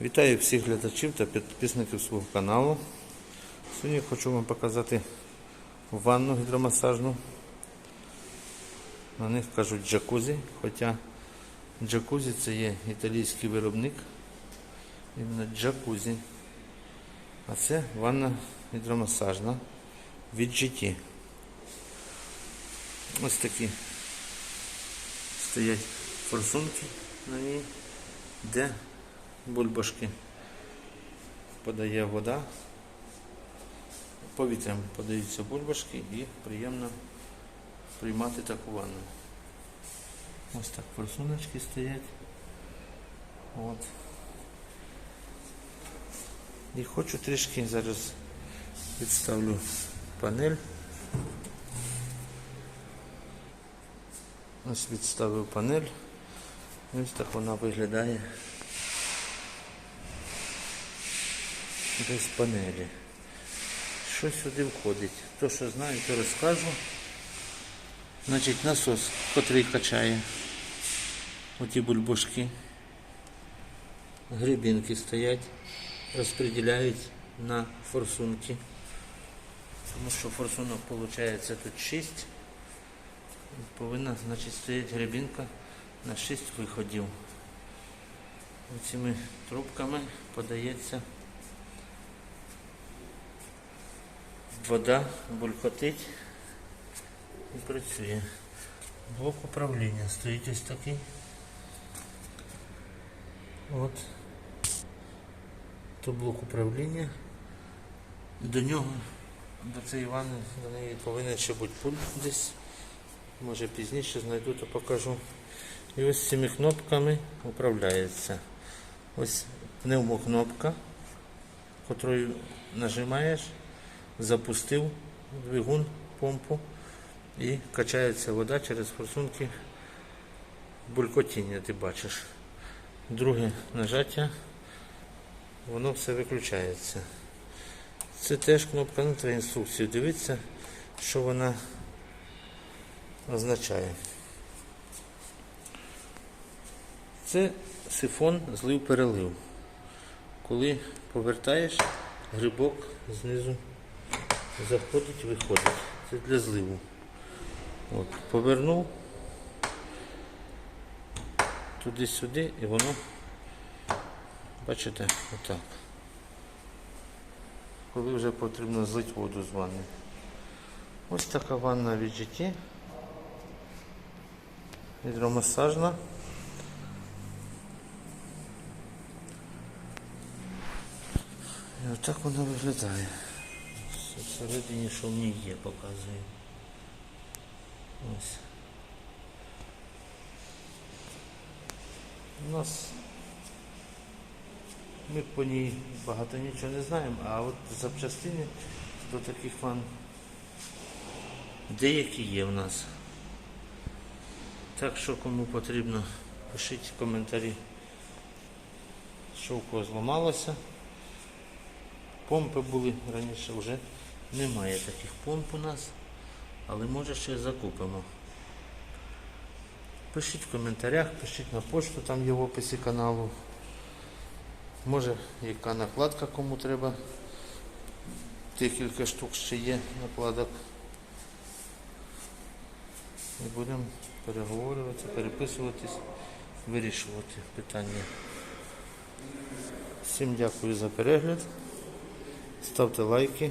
Вітаю всіх глядачів та підписників свого каналу. Сьогодні хочу вам показати ванну гідромасажну. На них кажуть джакузі, хоча джакузі це є італійський виробник. Іменно джакузі. А це ванна гідромасажна від GT. Ось такі стоять форсунки на ній, де бульбашки подає вода, повітрям подаються бульбашки і приємно приймати таку ванну. Ось так форсуночки стоять. От. І хочу трішки зараз відставлю панель. Ось відставив панель. Ось так вона виглядає. Без панелі. Що сюди входить? То, що знаю, то розкажу. Значить, насос, котрий качає оті бульбашки. Грибінки стоять, розподіляють на форсунки. Тому що форсунок виходить тут 6. Повинна значить, стояти грибінка на 6 виходів. Оцими трубками подається вода булькотить і працює. Блок управління стоїть ось такий. От. То блок управління. До нього, до цієї ванни, до неї повинен ще бути пульт десь. Може пізніше знайду, то покажу. І ось цими кнопками управляється. Ось пневмокнопка, котрою нажимаєш запустив двигун, помпу і качається вода через форсунки булькотіння, ти бачиш. Друге нажаття, воно все виключається. Це теж кнопка на твою інструкцію. Дивіться, що вона означає. Це сифон злив-перелив. Коли повертаєш, грибок знизу заходить, виходить. Це для зливу. От, Повернув туди-сюди і воно, бачите, отак. Коли вже потрібно злити воду з ванни. Ось така ванна від GT. Гідромасажна. І отак вона виглядає. Всередині, в є, показує. Ось. У нас ми по ній багато нічого не знаємо, а от запчастини до таких ван деякі є в нас. Так що кому потрібно, пишіть коментарі, що у кого зламалося. Помпи були раніше вже немає таких помп у нас, але може ще закупимо. Пишіть в коментарях, пишіть на пошту, там є в описі каналу. Може яка накладка кому треба. Декілька штук ще є накладок. І будемо переговорюватися, переписуватись, вирішувати питання. Всім дякую за перегляд. Ставте лайки,